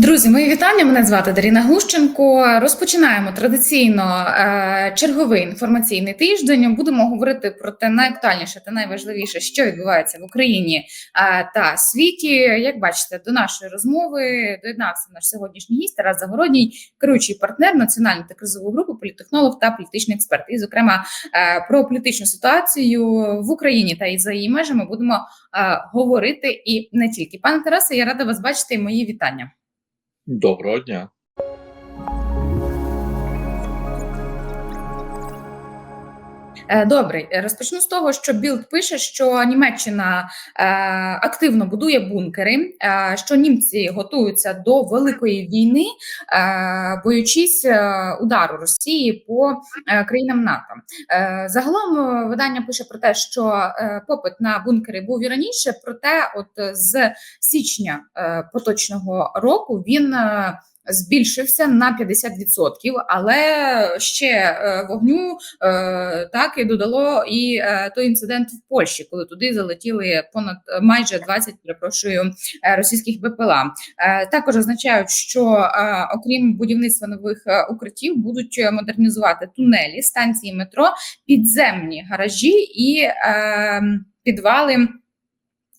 Друзі, мої вітання. Мене звати Даріна Глущенко. Розпочинаємо традиційно е, черговий інформаційний тиждень. Будемо говорити про те найактуальніше та найважливіше, що відбувається в Україні е, та світі. Як бачите, до нашої розмови доєднався наш сьогоднішній гість Тарас Загородній, керуючий партнер національної та кризової групи, політтехнолог та політичний експерт. І, зокрема, е, про політичну ситуацію в Україні та і за її межами будемо говорити і не тільки. Пане Тарасе, я рада вас бачити. і Мої вітання. Доброго дня. Добре, розпочну з того, що Білд пише, що Німеччина е, активно будує бункери, е, що німці готуються до великої війни, е, боючись е, удару Росії по е, країнам НАТО. Е, загалом е, видання пише про те, що е, попит на бункери був і раніше, проте, от е, з січня е, поточного року він. Збільшився на 50%, але ще е, вогню е, так і додало і е, той інцидент в Польщі, коли туди залетіли понад майже 20, перепрошую, російських БПЛА. Також означають, що окрім будівництва нових укриттів, будуть модернізувати тунелі, станції метро, підземні гаражі і е, підвали.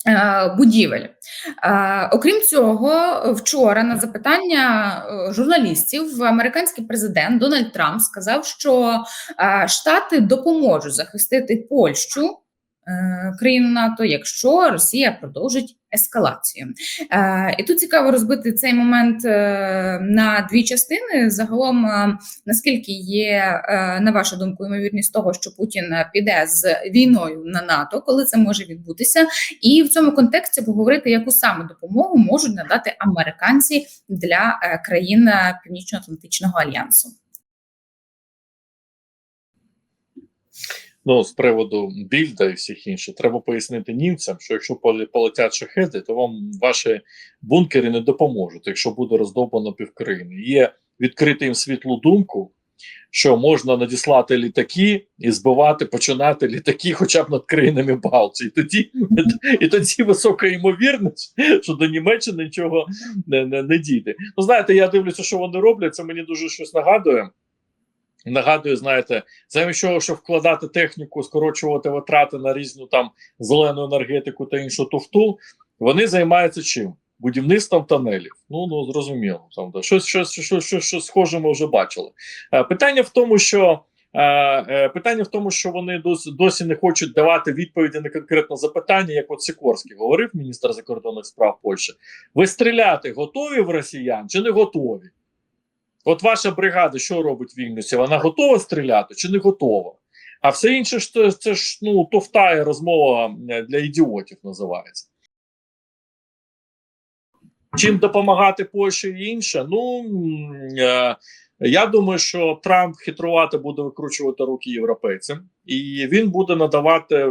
Е, Будівель, Е, окрім цього, вчора на запитання е, журналістів американський президент Дональд Трамп сказав, що Штати допоможуть захистити Польщу, е, країну НАТО, якщо Росія продовжить ескалацію. Е, І тут цікаво розбити цей момент е, на дві частини. Загалом, наскільки є, на вашу думку, ймовірність того, що Путін піде з війною на НАТО, коли це може відбутися, і в цьому контексті поговорити, яку саме допомогу можуть надати американці для країн Північно-Атлантичного альянсу. Ну, з приводу більда і всіх інших, треба пояснити німцям, що якщо поле- полетять шахеди, то вам ваші бункери не допоможуть, якщо буде роздовбано півкраїни. Є відкрити їм світлу думку, що можна надіслати літаки і збивати, починати літаки, хоча б над країнами Балтії. І тоді, і тоді висока ймовірність, що до Німеччини нічого не, не, не дійде. Ну, знаєте, я дивлюся, що вони роблять. Це мені дуже щось нагадує. Нагадую, знаєте, замість того, щоб вкладати техніку, скорочувати витрати на різну там зелену енергетику та іншу туфту, вони займаються чим? Будівництвом тонелів. Ну ну зрозуміло. Там да. щось, щось, щось, щось, щось схоже ми вже бачили. Е, питання в тому, що е, е, питання в тому, що вони досі досі не хочуть давати відповіді на конкретне запитання, як от Сікорський говорив, міністр закордонних справ Польщі. Ви стріляти готові в росіян чи не готові? От ваша бригада, що робить в Вільнюсі? Вона готова стріляти чи не готова? А все інше це, це ж ну тофта розмова е, для ідіотів називається. Чим допомагати Польщі і інше? Ну е, я думаю, що Трамп хитрувати буде викручувати руки європейцям, і він буде надавати, е,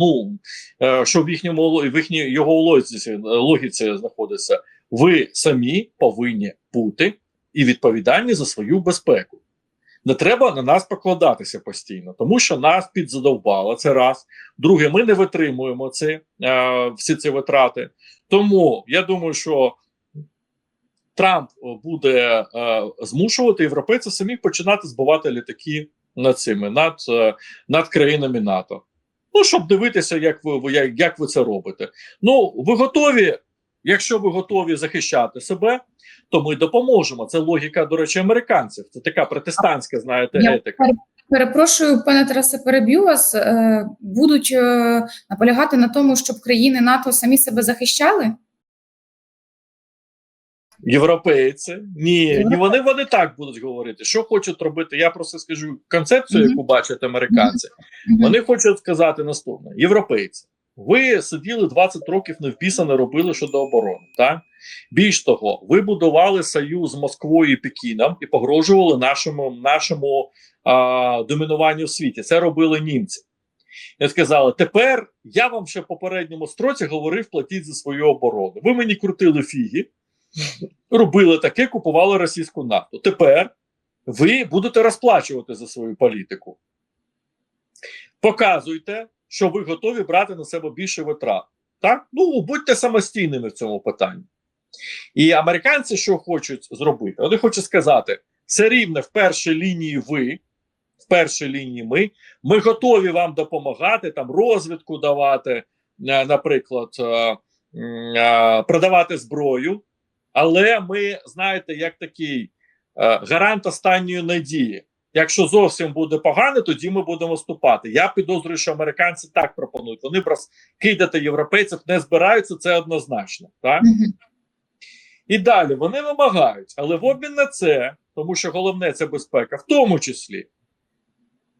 ну е, що в їхньому в їхній його логіці, логіці знаходиться. Ви самі повинні бути і відповідальні за свою безпеку. Не треба на нас покладатися постійно, тому що нас підзадовбало. Це раз. Друге, ми не витримуємо це, е, всі ці витрати. Тому я думаю, що Трамп буде е, змушувати європейців самі починати збивати літаки над цими, над, е, над країнами НАТО. Ну, щоб дивитися, як ви, як ви це робите. Ну, ви готові, якщо ви готові захищати себе, то ми допоможемо. Це логіка, до речі, американців. Це така протестантська, знаєте, Я етика. Перепрошую, пане Тарасе, переб'ю вас. Е, Будуть е, наполягати на тому, щоб країни НАТО самі себе захищали? Європейці, ні, ні, вони вони так будуть говорити. Що хочуть робити? Я просто скажу концепцію, яку бачать американці. Вони хочуть сказати наступне: європейці, ви сиділи 20 років невпісано робили щодо оборони. Так більш того, ви будували союз з Москвою і Пекіном і погрожували нашому нашому а, домінуванню в світі. Це робили німці. І сказали: тепер я вам ще в попередньому строці говорив, платіть за свою оборону. Ви мені крутили фіги, робили таке, купували російську нафту. Тепер ви будете розплачувати за свою політику. Показуйте, що ви готові брати на себе більше витрат. Так? Ну, будьте самостійними в цьому питанні. І американці що хочуть зробити? Вони хочуть сказати: все рівно в першій лінії ви, в першій лінії ми. Ми готові вам допомагати, там розвідку давати, е, наприклад, е, е, продавати зброю. Але ми, знаєте, як такий гарант останньої надії. Якщо зовсім буде погано, тоді ми будемо вступати. Я підозрюю, що американці так пропонують. Вони просто кидати європейців не збираються, це однозначно. Так? І далі вони вимагають, але в обмін на це, тому що головне це безпека, в тому числі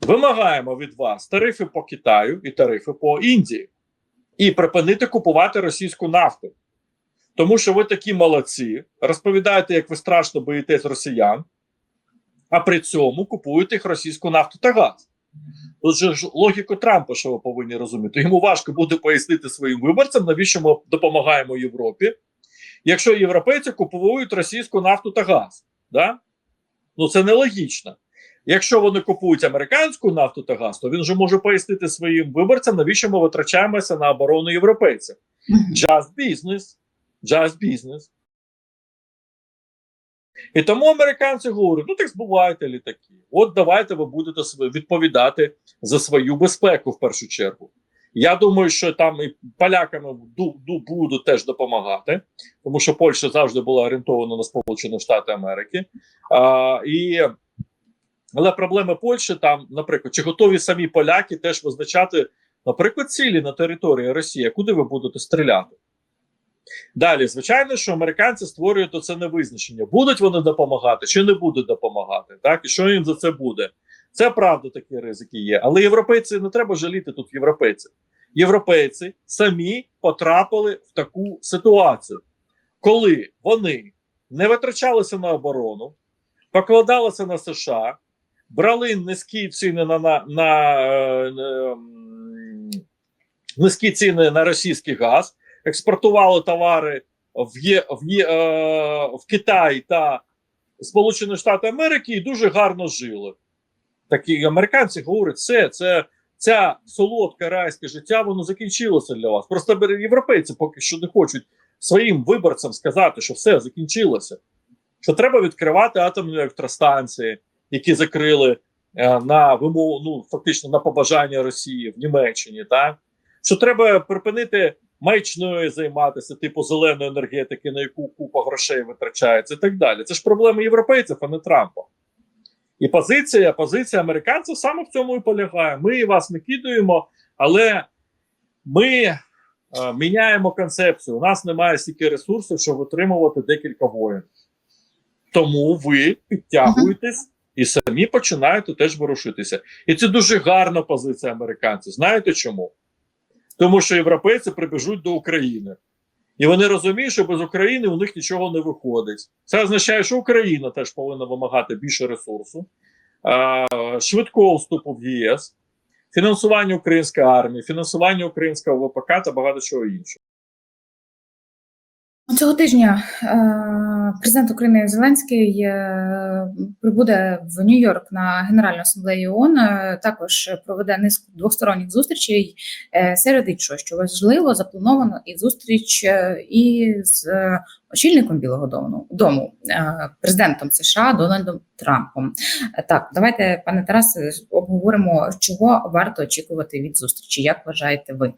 вимагаємо від вас тарифи по Китаю і тарифи по Індії, і припинити купувати російську нафту. Тому що ви такі молодці, розповідаєте, як ви страшно боїтесь росіян, а при цьому купуєте їх російську нафту та газ. Тут же ж логіку Трампа, що ви повинні розуміти. Йому важко буде пояснити своїм виборцям, навіщо ми допомагаємо Європі, якщо європейці купують російську нафту та газ. Да? Ну це нелогічно. Якщо вони купують американську нафту та газ, то він же може пояснити своїм виборцям, навіщо ми витрачаємося на оборону європейців. Just business. Just business. І тому американці говорять: ну так збувайте літаки. От давайте ви будете відповідати за свою безпеку в першу чергу. Я думаю, що там і полякам ду, ду, будуть теж допомагати, тому що Польща завжди була орієнтована на Сполучені Штати Америки. А, і, але проблеми Польщі там, наприклад, чи готові самі поляки теж визначати, наприклад, цілі на території Росії, куди ви будете стріляти? Далі, звичайно, що американці створюють оце невизначення. Будуть вони допомагати чи не будуть допомагати, так і що їм за це буде? Це правда, такі ризики є. Але європейці не треба жаліти тут європейців. Європейці самі потрапили в таку ситуацію, коли вони не витрачалися на оборону, покладалися на США, брали низькі ціни на, на, на е, е, низькі ціни на російський газ експортували товари в, Є, в, Є, е, в Китай та Сполучені Штати Америки і дуже гарно жили. Такі американці говорять, все, це ця солодке райське життя, воно закінчилося для вас. Просто європейці поки що не хочуть своїм виборцям сказати, що все закінчилося. Що треба відкривати атомні електростанції, які закрили е, на вимогу, ну фактично на побажання Росії в Німеччині, так що треба припинити маячною займатися, типу зеленої енергетики, на яку купа грошей витрачається, і так далі. Це ж проблеми європейців, а не Трампа. І позиція, позиція американців саме в цьому і полягає. Ми вас не кидаємо, але ми е, міняємо концепцію. У нас немає стільки ресурсів, щоб отримувати декілька воїн. Тому ви підтягуєтесь і самі починаєте теж ворушитися. І це дуже гарна позиція американців. Знаєте чому? Тому що європейці прибіжуть до України. І вони розуміють, що без України у них нічого не виходить. Це означає, що Україна теж повинна вимагати більше ресурсу, швидкого вступу в ЄС, фінансування української армії, фінансування українського ВПК та багато чого іншого. Цього тижня е, президент України Зеленський е, прибуде в Нью-Йорк на Генеральну асамблею ООН, е, також проведе низку двосторонніх зустрічей. Серед іншого, що важливо, заплановано і зустріч із очільником Білого Дому, дому президентом США Дональдом Трампом. Так, давайте, пане Тарасе, обговоримо, чого варто очікувати від зустрічі. Як вважаєте ви?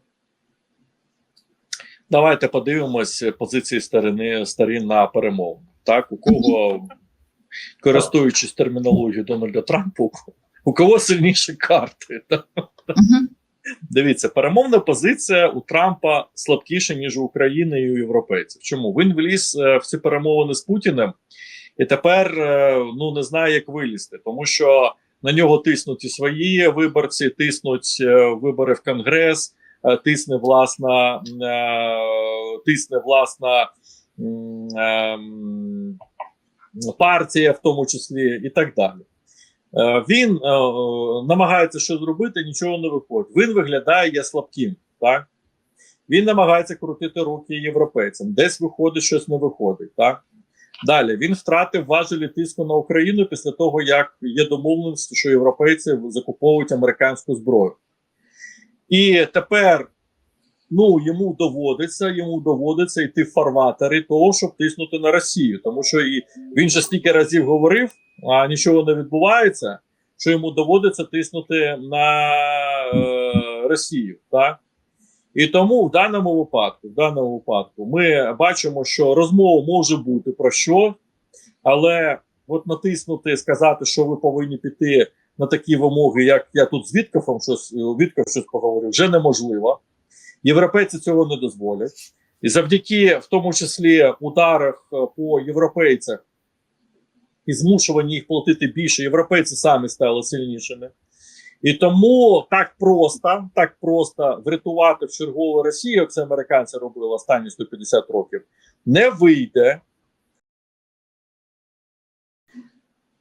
Давайте подивимось позиції сторони сторін на перемову. Так, у кого, користуючись термінологією Дональда Трампа, у кого сильніші карти? Так? Дивіться, перемовна позиція у Трампа слабкіша, ніж у України і у європейців. Чому він вліз е, в ці перемовини з Путіним і тепер е, ну не знає, як вилізти, тому що на нього тиснуть і свої виборці, тиснуть е, вибори в Конгрес, тисне власна, е, тисне власна ем, партія, в тому числі, і так далі. Е, Він е, намагається щось зробити, нічого не виходить. Він виглядає є слабким. Так? Він намагається крутити руки європейцям. Десь виходить, щось не виходить. Так? Далі він втратив важелі тиску на Україну після того, як є домовленість, що європейці закуповують американську зброю. І тепер ну йому доводиться, йому доводиться йти в фарватери того, щоб тиснути на Росію, тому що і він же стільки разів говорив, а нічого не відбувається. Що йому доводиться тиснути на е, Росію, так і тому в даному випадку, в даному випадку, ми бачимо, що розмова може бути про що, але от натиснути, сказати, що ви повинні піти на такі вимоги, як я тут з Віткофом щось Вітков щось поговорив, вже неможливо. Європейці цього не дозволять, і завдяки, в тому числі, ударах е, по європейцях і змушуванні їх платити більше, європейці самі стали сильнішими. І тому так просто, так просто врятувати в чергову Росію, як це американці робили останні 150 років, не вийде.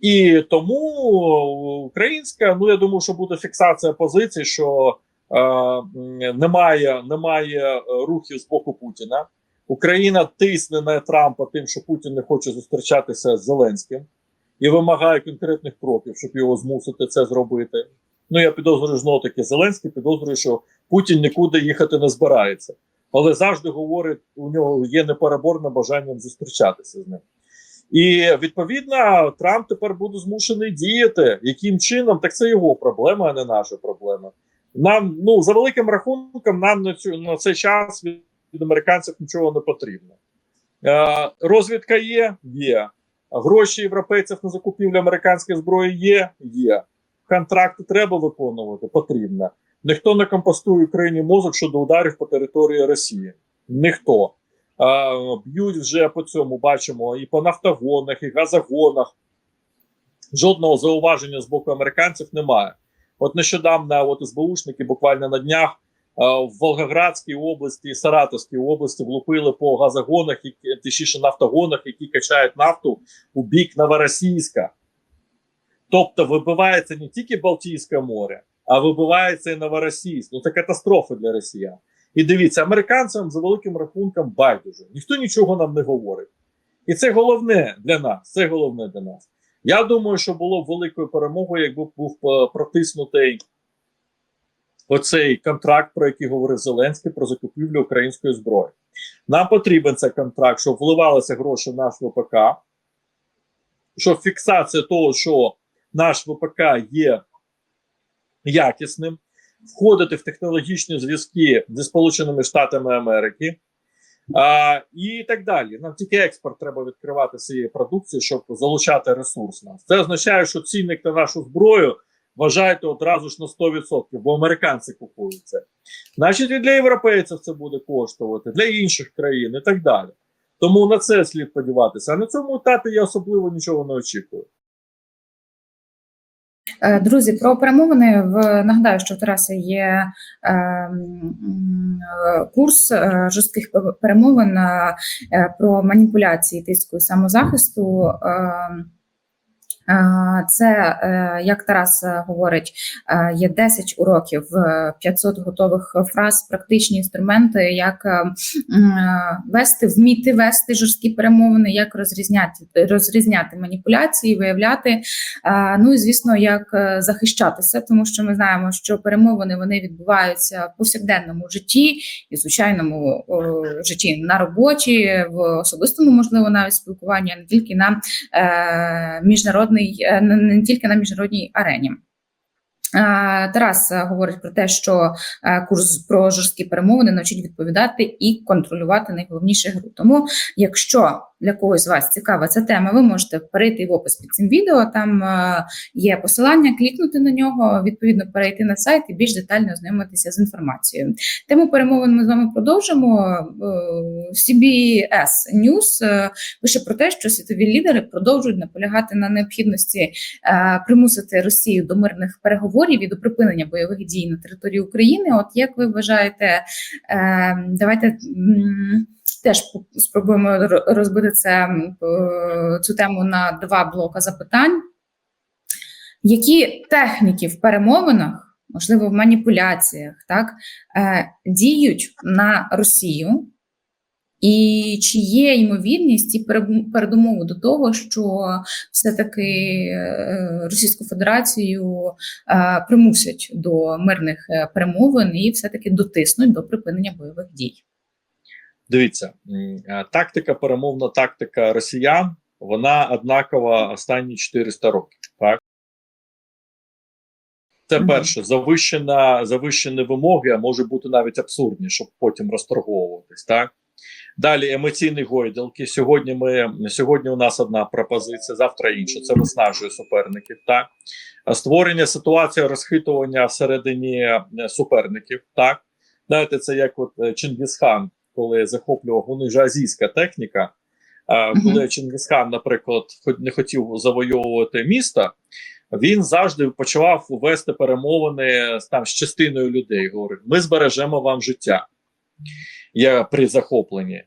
І тому українська, ну я думаю, що буде фіксація позиції, що е, немає, немає е, рухів з боку Путіна. Україна тисне на Трампа тим, що Путін не хоче зустрічатися з Зеленським і вимагає конкретних кроків, щоб його змусити це зробити. Ну я підозрюю знову таки Зеленський, підозрюю, що Путін нікуди їхати не збирається, але завжди говорить, у нього є непереборне бажання зустрічатися з ним. І відповідно Трамп тепер буде змушений діяти. Яким чином? Так це його проблема, а не наша проблема. Нам, ну за великим рахунком, нам на цю на цей час від, від американців нічого не потрібно. Е, розвідка є, є. Гроші європейців на закупівлю американської зброї є, є. Контракти треба виконувати, потрібно. Ніхто не компостує Україні мозок щодо ударів по території Росії. Ніхто. Б'ють вже по цьому, бачимо, і по нафтогонах, і газогонах. Жодного зауваження з боку американців немає. От нещодавно от СБУшники буквально на днях в Волгоградській області і Саратовській області влупили по газогонах, точніше нафтогонах, які качають нафту у бік Новоросійська. Тобто вибивається не тільки Балтійське море, а вибивається і Новоросійськ. Ну це катастрофа для росіян. І дивіться, американцям за великим рахунком байдуже. Ніхто нічого нам не говорить. І це головне для нас. Це головне для нас. Я думаю, що було б великою перемогою, якби був е, протиснутий оцей контракт, про який говорив Зеленський, про закупівлю української зброї. Нам потрібен цей контракт, щоб вливалися гроші в наш ВПК, щоб фіксація того, що наш ВПК є якісним, входити в технологічні зв'язки зі Сполученими Штатами Америки а, і так далі. Нам тільки експорт треба відкривати цієї продукції, щоб залучати ресурс нас. Це означає, що цінник на нашу зброю вважайте одразу ж на 100%, бо американці купують це. Значить, і для європейців це буде коштувати, для інших країн і так далі. Тому на це слід сподіватися. А на цьому етапі я особливо нічого не очікую. Е, Друзі, про перемовини в нагадаю, що в Тараса є е, е, курс жорстких перемовин про маніпуляції тиску і самозахисту. Е, Це, е, як Тарас е, говорить, є 10 уроків, е, 500 готових фраз, практичні інструменти, як вести, вміти вести жорсткі перемовини, як розрізняти, розрізняти маніпуляції, виявляти. Ну і звісно, як захищатися, тому що ми знаємо, що перемовини вони відбуваються в повсякденному житті і звичайному житті на роботі, в особистому, можливо, навіть спілкуванні, а не тільки на е, міжнародній, е, не тільки на міжнародній арені. Тарас е, говорить про те, що е, курс про жорсткі перемовини навчить відповідати і контролювати найголовніше гру. Тому, якщо для когось з вас цікава ця тема, ви можете перейти в опис під цим відео. Там е, є посилання, клікнути на нього, відповідно перейти на сайт і більш детально ознайомитися з інформацією. Тему перемовин ми з вами продовжимо. CBS News пише про те, що світові лідери продовжують наполягати на необхідності примусити Росію до мирних переговорів і до припинення бойових дій на території України. От як ви вважаєте, е, давайте. Теж спробуємо розбити це, цю тему на два блока запитань. Які техніки в перемовинах, можливо, в маніпуляціях, так, е, діють на Росію, І чи є ймовірність і передумови до того, що все-таки е, Російську Федерацію е, примусять до мирних е, перемовин і все-таки дотиснуть до припинення бойових дій? Дивіться, тактика, перемовна тактика росіян, вона однакова останні 400 років. Так? Це перше, завищена, завищені вимоги, а може бути навіть абсурдні, щоб потім розторговуватись. Так? Далі емоційні гойдалки. Сьогодні ми сьогодні у нас одна пропозиція, завтра інша. Це виснажує суперників. Так? Створення ситуації розхитування всередині е, суперників. Так? Знаєте, це як от е, Чингісхан, коли захоплював, вони ж азійська техніка. Коли Чингісхан, наприклад, не хотів завойовувати місто, він завжди почав вести перемовини там з частиною людей. Говорить: ми збережемо вам життя. Я при захопленні.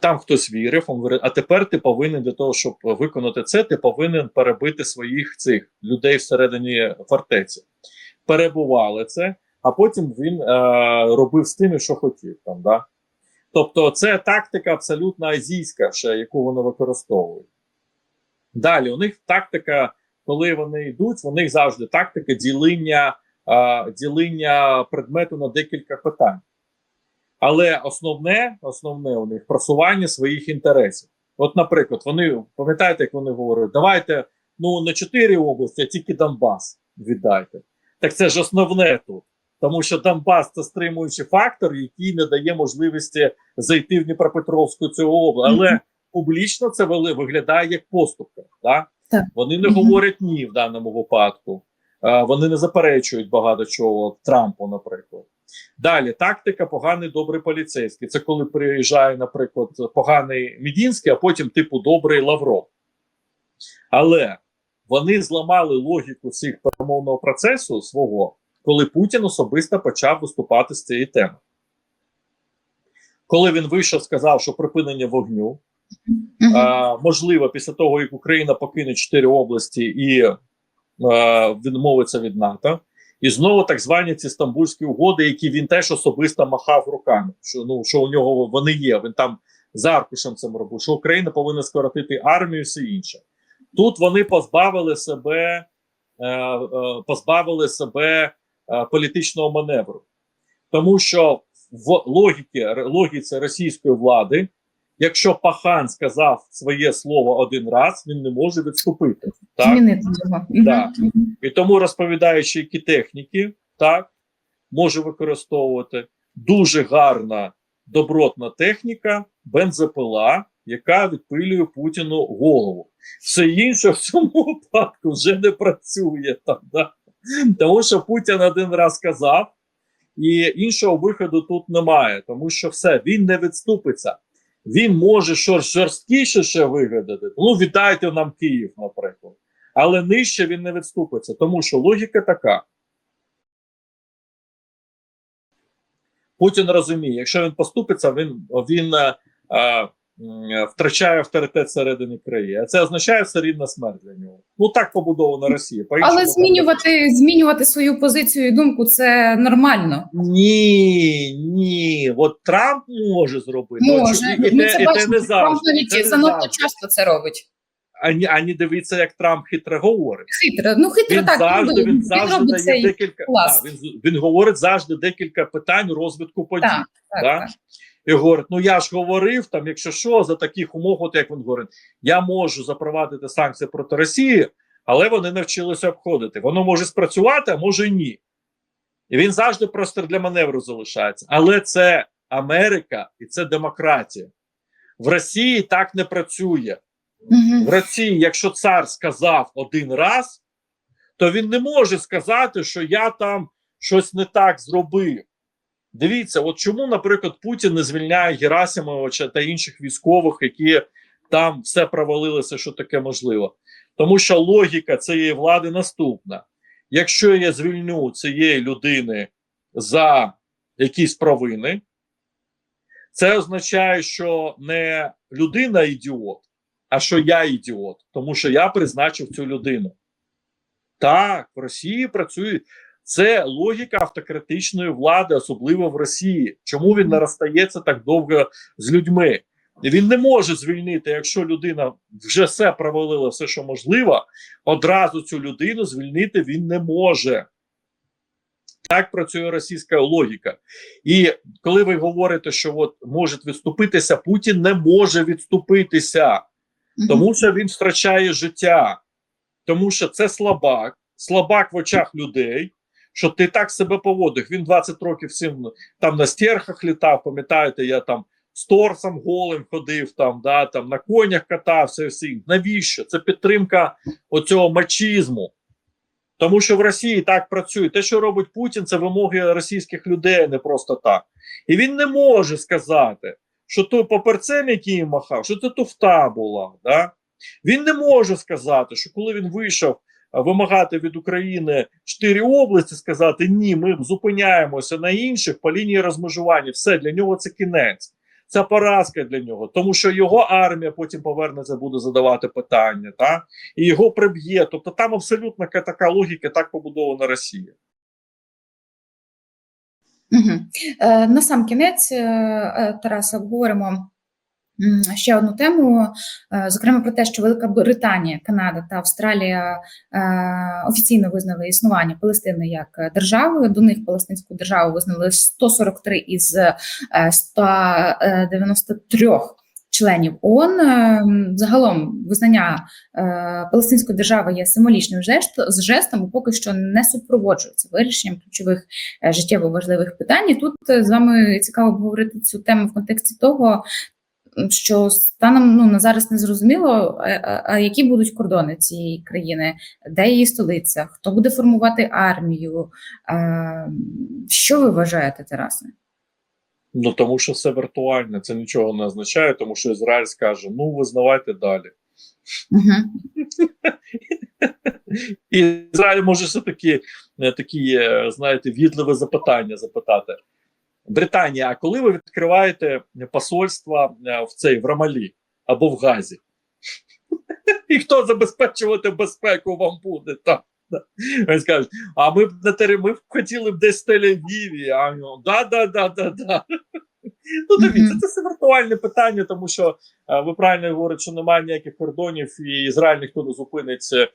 Там хтось вірив, він говорить, а тепер ти повинен для того, щоб виконати це, ти повинен перебити своїх цих людей всередині фортеці. Перебували це, а потім він е, робив з тими, що хотів. Там, да? Тобто, це тактика абсолютно азійська, ще, яку вони використовують. Далі, у них тактика, коли вони йдуть, у них завжди тактика ділення, е, ділення предмету на декілька питань. Але основне, основне у них просування своїх інтересів. От, наприклад, вони пам'ятаєте, як вони говорять, давайте ну не чотири області, а тільки Донбас віддайте. Так це ж основне тут. Тому що Донбас це стримуючий фактор, який не дає можливості зайти в Дніпропетровську цю область. Але Мгм. публічно це виглядає як поступка. Да? Так. Вони не Мгм. говорять ні в даному випадку. Вони не заперечують багато чого Трампу, наприклад. Далі тактика поганий добрий поліцейський. Це коли приїжджає, наприклад, поганий Мідінський, а потім типу добрий Лавров. Але вони зламали логіку цих перемовного процесу свого, коли Путін особисто почав виступати з цієї теми. Коли він вийшов, сказав, що припинення вогню а, можливо, після того, як Україна покине чотири області і а, відмовиться від НАТО, і знову так звані ці стамбульські угоди, які він теж особисто махав руками. Що ну що у нього вони є. Він там з аркушем цим робив, що Україна повинна скоротити армію, і все інше. Тут вони позбавили себе, е, е, позбавили себе е, політичного маневру, тому що в логіці, логіці російської влади Якщо пахан сказав своє слово один раз, він не може відступити. Так? Змінити його. І тому розповідаючи, які техніки так, може використовувати дуже гарна добротна техніка, бензопила, яка відпилює Путіну голову. Все інше в цьому випадку вже не працює там. Да? Тому що Путін один раз сказав, і іншого виходу тут немає, тому що все, він не відступиться. Він може жорсткіше ще виглядати. Ну, віддайте нам Київ, наприклад. Але нижче він не відступиться, тому що логіка така. Путін розуміє, якщо він поступиться, він, він а, е, м, втрачає авторитет всередині країни. А це означає все рівно смерть для нього. Ну так побудована Росія. По-іншому Але змінювати, змінювати свою позицію і думку це нормально. Ні, ні. От Трамп може зробити. Може, і, ми те, це і бачимо. не Трамп навіть не занадто завжди. часто це робить. Ані, ані дивіться, як Трамп хитро говорить. Хитро. Ну хитро Він так завжди, він, він завжди робить дає цей декілька. клас. Да, він, він говорить завжди декілька питань розвитку подій. Так, так, Да? так. І говорить: ну я ж говорив, там, якщо що, за таких умов, от як він говорить, я можу запровадити санкції проти Росії, але вони навчилися обходити. Воно може спрацювати, а може ні. І він завжди простір для маневру залишається. Але це Америка і це демократія. В Росії так не працює. В Росії, якщо цар сказав один раз, то він не може сказати, що я там щось не так зробив. Дивіться, от чому, наприклад, Путін не звільняє Герасимовича та інших військових, які там все провалилося, що таке можливо. Тому що логіка цієї влади наступна: якщо я звільню цієї людини за якісь провини, це означає, що не людина ідіот, а що я ідіот, тому що я призначив цю людину. Так, в Росії працює Це логіка автократичної влади, особливо в Росії. Чому він не розстається так довго з людьми? Він не може звільнити, якщо людина вже все провалила, все, що можливо, одразу цю людину звільнити він не може. Так працює російська логіка. І коли ви говорите, що от може відступитися, Путін не може відступитися, тому що він втрачає життя, тому що це слабак, слабак в очах людей. Що ти так себе поводив? Він 20 років цим там на стерхах літав. Пам'ятаєте, я там з торсом голим ходив, там да там на конях катався. і всім. Навіщо? Це підтримка оцього мачізму. Тому що в Росії так працює. Те, що робить Путін, це вимоги російських людей, не просто так. І він не може сказати, що то паперцем, який їм махав, що це туфта була. Да? Він не може сказати, що коли він вийшов вимагати від України чотири області, сказати ні, ми зупиняємося на інших по лінії розмежування. Все для нього це кінець. Це поразка для нього, тому що його армія потім повернеться, буде задавати питання, та і його приб'є. Тобто там абсолютно така логіка, так побудована Росія. Мгм. Е, На сам кінець, е, е, Тараса, обговоримо ще одну тему, е, зокрема про те, що Велика Британія, Канада та Австралія е, офіційно визнали існування Палестини як е, держави. До них Палестинську державу визнали 143 із е, 193 членів ООН. Загалом визнання Палестинської держави є символічним жест, жестом, поки що не супроводжується вирішенням ключових життєво важливих питань. І тут з вами цікаво обговорити цю тему в контексті того, що станом ну на зараз не зрозуміло, а, а- а які будуть кордони цієї країни, де її столиця, хто буде формувати армію. Е, Що ви вважаєте, Тарасе? Ну тому що все віртуальне, це нічого не означає, тому що Ізраїль скаже: ну визнавайте далі. Угу. Ізраїль може все таки е, такі, е, знаєте, відливе запитання запитати. Британія, а коли ви відкриваєте посольство е, в цей в Рамалі або в Газі? І хто забезпечувати безпеку вам буде там? Вони скажуть, а ми б на тері, ми б хотіли б десь в Тель-Авіві, а ну, да, да, да, да, да. Ну, дивіться, це все віртуальне питання, тому що е, ви правильно говорите, що немає ніяких кордонів, і Ізраїль ніхто не зупиниться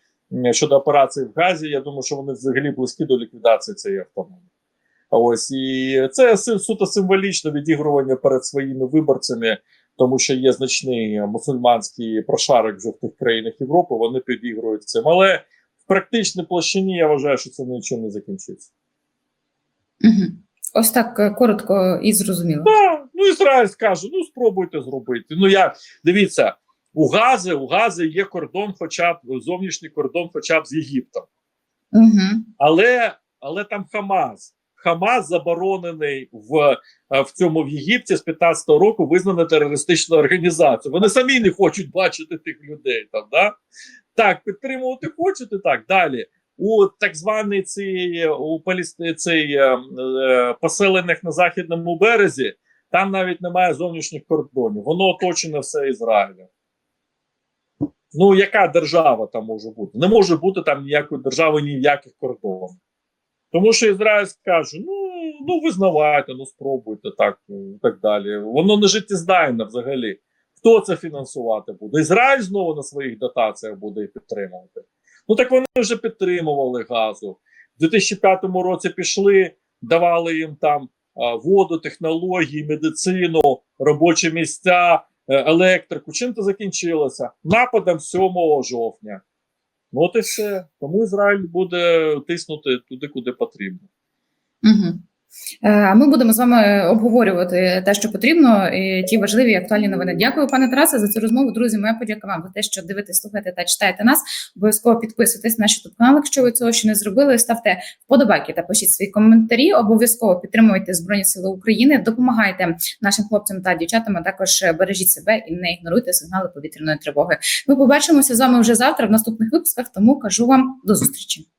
щодо операції в Газі. Я думаю, що вони взагалі близькі до ліквідації цієї автономії. Ось і це суто символічне відігрування перед своїми виборцями, тому що є значний мусульманський прошарок вже в тих країнах Європи. Вони підігрують цим. Але в практичній площині я вважаю, що це нічим не закінчиться. Угу. Ось так е, коротко і зрозуміло. Да, ну Ізраїль скаже: ну спробуйте зробити. Ну як дивіться, у Гази, у Гази є кордон, хоча б зовнішній кордон, хоча б з Єгиптом. Угу. Але, але там Хамас. Хамас заборонений в, е, в цьому в Єгипті з 15-го року визнаний терористичною організацією. Вони самі не хочуть бачити тих людей там. Да? Так, підтримувати хочете так далі. У так званий цей у Палісти цей е, е, поселених на західному березі. Там навіть немає зовнішніх кордонів. Воно оточене все Ізраїлем. Ну, яка держава там може бути? Не може бути там ніякої держави, ніяких кордонів. Тому що Ізраїль скаже: ну, ну визнавайте, ну спробуйте так і так далі. Воно не життєздайне взагалі. Хто це фінансувати буде? Ізраїль знову на своїх дотаціях буде підтримувати. Ну так вони вже підтримували газу. В 2005 році пішли, давали їм там воду, технології, медицину, робочі місця, е, електрику. Чим це закінчилося? Нападом 7 жовтня. Ну. Тому Ізраїль буде тиснути туди, куди потрібно. Угу. Ми будемо з вами обговорювати те, що потрібно, і ті важливі і актуальні новини. Дякую, пане Тарасе, за цю розмову. Друзі, моя подяка вам за те, що дивитесь, слухаєте та читаєте нас. Обов'язково підписуйтесь на наш youtube канал, якщо ви цього ще не зробили. Ставте вподобайки та пишіть свої коментарі. Обов'язково підтримуйте Збройні Сили України, допомагайте нашим хлопцям та дівчатам. а Також бережіть себе і не ігноруйте сигнали повітряної тривоги. Ми побачимося з вами вже завтра в наступних випусках. Тому кажу вам до зустрічі.